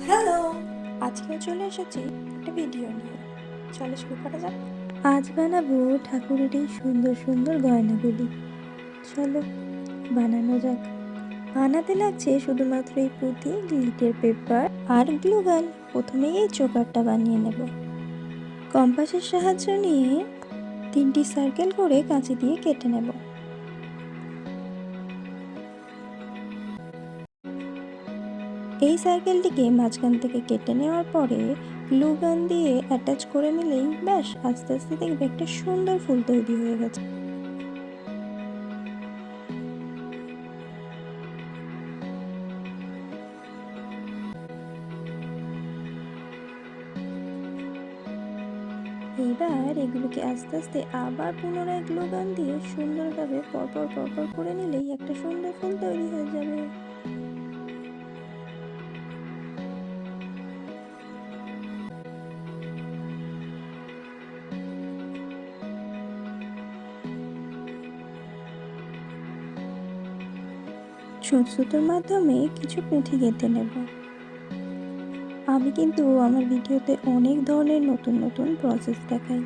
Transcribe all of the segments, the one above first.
Hello, আজকেও চলে এসেছি একটা ভিডিও নিয়ে। চলো শুরু করা যাক। আজ বানাবো ঠাকুরের এই সুন্দর সুন্দর গয়নাগুলি। চলো, বানানো যাক। বানাতে লাগছে শুধুমাত্র এই পুঁতি গ্লিটের পেপার আর গ্লুগান প্রথমেই এই চোকারটা বানিয়ে নেব। কম্পাসের সাহায্য নিয়ে তিনটি সার্কেল করে কাঁচি দিয়ে কেটে নেব। এই সাইকেলটিকে মাঝখান থেকে কেটে নেওয়ার পরে গ্লু গান দিয়ে অ্যাটাচ করে নিলেই ব্যাস, আস্তে আস্তে দেখবে একটা সুন্দর ফুল তৈরি হয়ে গেছে। এবার এগুলোকে আস্তে আস্তে আবার পুনরায় গ্লু গান দিয়ে সুন্দরভাবে পরপর পরপর করে নিলেই একটা সুন্দর ফুল তৈরি হয়ে যাবে। সুতোর মাধ্যমে কিছু পুঁথি গেঁথে নেব। আমি কিন্তু আমার ভিডিওতে অনেক ধরনের নতুন নতুন প্রসেস দেখাই,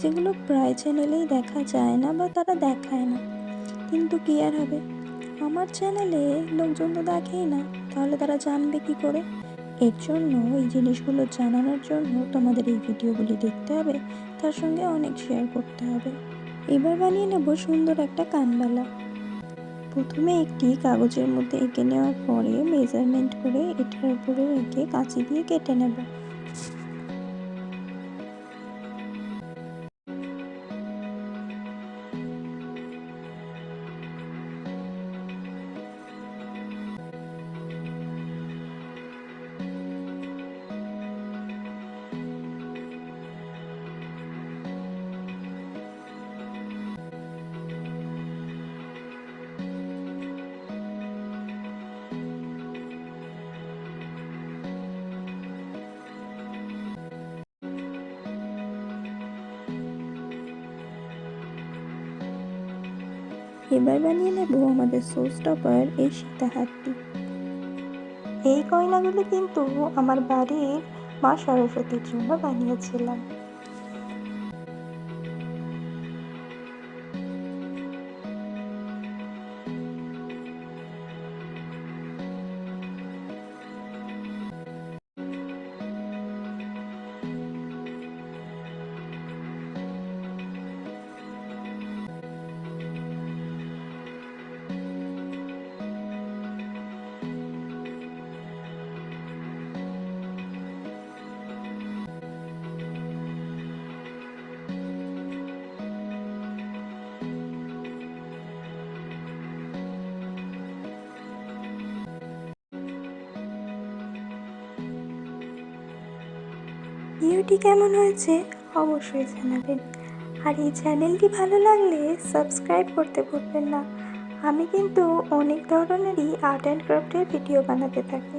যেগুলো প্রায় চ্যানেলেই দেখা যায় না বা তারা দেখায় না। কিন্তু কি আর হবে? আমার চ্যানেলে লোকজন তো দেখেই না, তাহলে তারা জানবে কি করে? এর জন্য এই জিনিসগুলো জানানোর জন্য তোমাদের এই ভিডিওগুলি দেখতে হবে, তার সঙ্গে অনেক শেয়ার করতে হবে। এবার বানিয়ে নেব সুন্দর একটা কানবালা। প্রথমে একটি কাগজের মধ্যে এঁকে নেওয়ার পরে মেজারমেন্ট করে এটার উপরেও এঁকে কাঁচি দিয়ে কেটে নেব। এবার বানিয়ে নেব আমাদের সোস টপার এই সীতাহারটি এই কয়লাগুলো কিন্তু আমার বাড়ির মা সরস্বতীর জন্য বানিয়েছিলাম। ভিডিওটি কেমন হয়েছে অবশ্যই জানাবেন। আর এই চ্যানেলটি ভালো লাগলে সাবস্ক্রাইব করতে ভুলবেন না। আমি কিন্তু অনেক ধরনেরই আর্ট অ্যান্ড ক্রাফটের ভিডিও বানাতে থাকি।